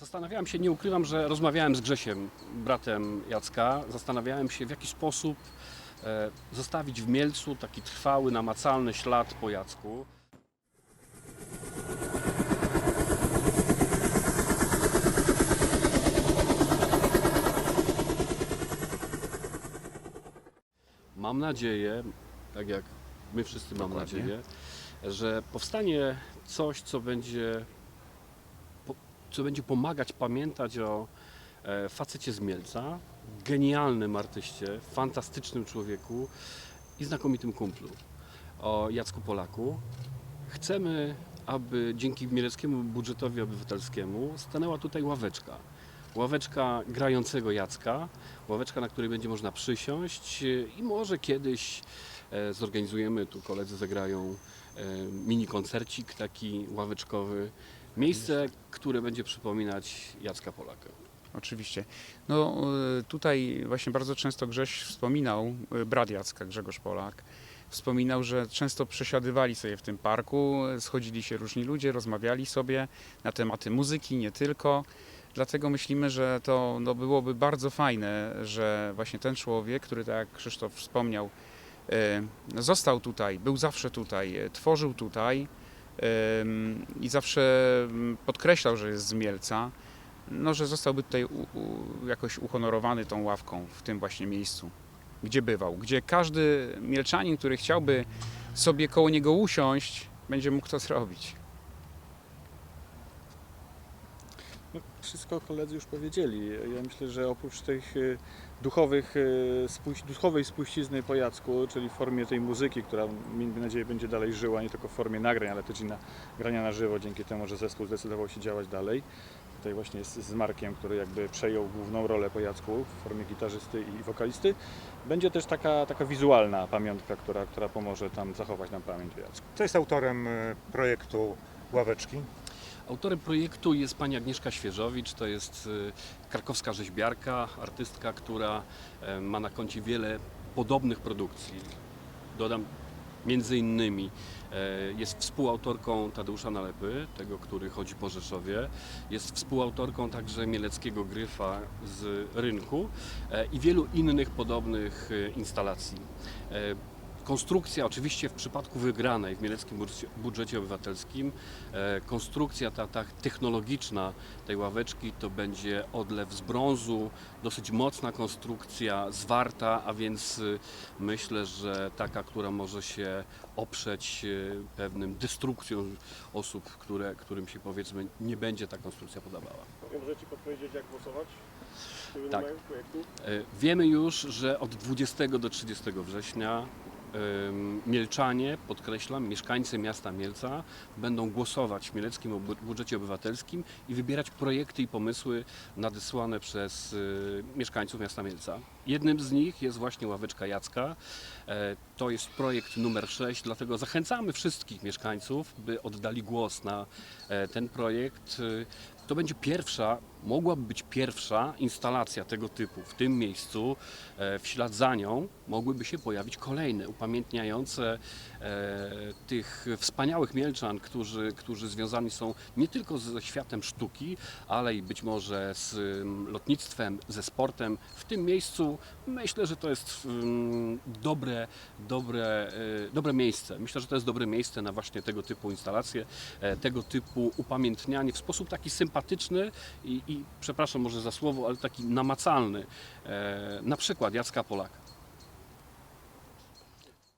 Zastanawiałem się, nie ukrywam, że rozmawiałem z Grzesiem, bratem Jacka. Zastanawiałem się, w jaki sposób e, zostawić w Mielcu taki trwały, namacalny ślad po Jacku. Mam nadzieję, tak jak my wszyscy mam Dokładnie. nadzieję, że powstanie coś, co będzie, co będzie pomagać pamiętać o e, facecie z Mielca, genialnym artyście, fantastycznym człowieku i znakomitym kumplu, o Jacku Polaku. Chcemy, aby dzięki mieleckiemu budżetowi obywatelskiemu stanęła tutaj ławeczka. Ławeczka grającego Jacka, ławeczka, na której będzie można przysiąść i może kiedyś e, zorganizujemy, tu koledzy zagrają e, mini koncercik taki ławeczkowy. Miejsce, które będzie przypominać Jacka Polaka. Oczywiście. No y, tutaj właśnie bardzo często Grześ wspominał, y, brat Jacka, Grzegorz Polak, wspominał, że często przesiadywali sobie w tym parku, schodzili się różni ludzie, rozmawiali sobie na tematy muzyki, nie tylko. Dlatego myślimy, że to no, byłoby bardzo fajne, że właśnie ten człowiek, który tak jak Krzysztof wspomniał, y, został tutaj, był zawsze tutaj, tworzył tutaj i zawsze mm, podkreślał, że jest z Mielca no, że zostałby tutaj u, u, jakoś uhonorowany tą ławką w tym właśnie miejscu, gdzie bywał, gdzie każdy mielczanin, który chciałby sobie koło niego usiąść, będzie mógł to zrobić. No, wszystko koledzy już powiedzieli. Ja myślę, że oprócz tych y, duchowych, spuś, duchowej spuścizny po Jacku, czyli w formie tej muzyki, która miejmy nadzieję będzie dalej żyła, nie tylko w formie nagrań, ale też i na, grania na żywo, dzięki temu, że zespół zdecydował się działać dalej. Tutaj właśnie jest z Markiem, który jakby przejął główną rolę po Jacku w formie gitarzysty i wokalisty. Będzie też taka, taka wizualna pamiątka, która, która pomoże tam zachować nam pamięć o Jacku. Kto jest autorem e, projektu Ławeczki? Autorem projektu jest pani Agnieszka Świeżowicz, to jest y, krakowska rzeźbiarka, artystka, która e, ma na koncie wiele podobnych produkcji. Dodam między innymi e, jest współautorką Tadeusza Nalepy, tego, który chodzi po Rzeszowie. Jest współautorką także Mieleckiego Gryfa z Rynku e, i wielu innych podobnych instalacji. Konstrukcja, oczywiście w przypadku wygranej w Mieleckim budżecie- obywatelskim, e, konstrukcja ta, ta technologiczna tej ławeczki to będzie odlew z brązu, dosyć mocna konstrukcja, zwarta, a więc y, myślę, że taka, która może się oprzeć y, pewnym destrukcją osób, które, którym się powiedzmy nie będzie ta konstrukcja podobała. Możecie podpowiedzieć, jak głosować? w Tak. E, Wiemy już, że od 20 do 30 września Mielczanie, podkreślam, mieszkańcy miasta Mielca będą głosować w Mieleckim Budżecie Obywatelskim i wybierać projekty i pomysły nadesłane przez y, mieszkańców miasta Mielca. Jednym z nich jest właśnie Ławeczka Jacka. E, To jest projekt numer 6, dlatego zachęcamy wszystkich mieszkańców, by oddali głos na e, ten projekt. Y, To będzie pierwsza, mogłaby być pierwsza instalacja tego typu w tym miejscu. E, W ślad za nią mogłyby się pojawić kolejne, upamiętniające e, tych wspaniałych Mielczan, którzy, którzy związani są nie tylko ze światem sztuki, ale i być może z mm, lotnictwem, ze sportem. W tym miejscu myślę, że to jest mm, dobre, dobre, e, dobre miejsce. Myślę, że to jest dobre miejsce na właśnie tego typu instalacje, tego typu upamiętnianie w sposób taki sympatyczny i, i przepraszam może za słowo, ale taki namacalny. E, Na przykład Jacka Polaka.